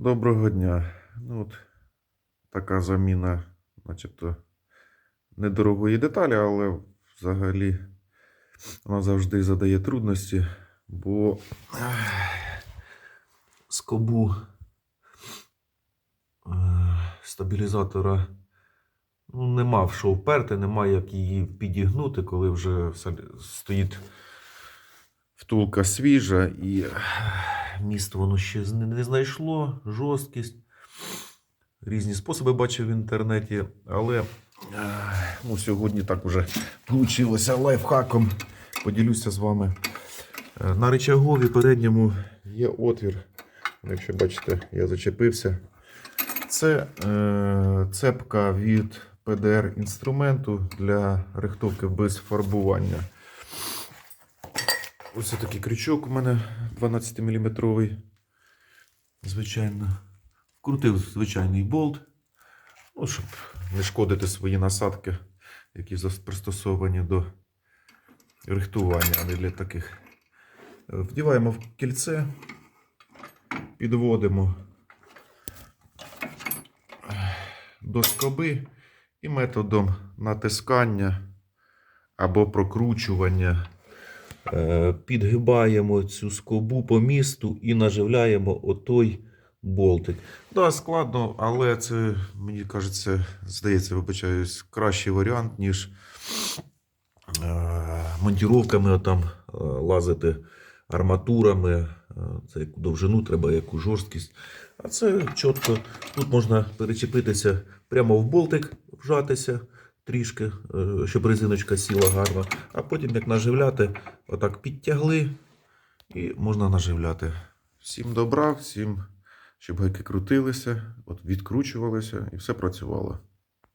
Доброго дня. Ну, от така заміна, начебто, недорогої деталі, але взагалі вона завжди задає трудності, бо скобу е, стабілізатора ну, нема в що вперти, нема як її підігнути, коли вже стоїть втулка свіжа і ех, місто воно ще не знайшло, жорсткість. Різні способи бачив в інтернеті, але ну, сьогодні так уже вийшло лайфхаком. Поділюся з вами. Е, На рычагові передньому є отвір. Якщо бачите, я зачепився. Це е, цепка від PDR інструменту для рихтовки без фарбування. Ось такий крючок у мене 12-мм. Звичайно. Вкрутив звичайний болт. Ну, щоб не шкодити свої насадки, які пристосовані до рихтування, а не для таких. Е, Вдіваємо в кільце, підводимо до скоби і методом натискання або прокручування підгибаємо цю скобу по місту і наживляємо отой болтик. Да, складно, але це, мені кажеться, здається, вибачаюсь, кращий варіант, ніж е, монтіровками там е, лазити арматурами. Е, Це яку довжину треба, яку жорсткість. А це чітко. Тут можна перечепитися прямо в болтик, вжатися трішки, е, щоб резиночка сіла гарно. А потім, як наживляти, отак підтягли і можна наживляти. Всім добра, всім, щоб гайки крутилися, от відкручувалися і все працювало.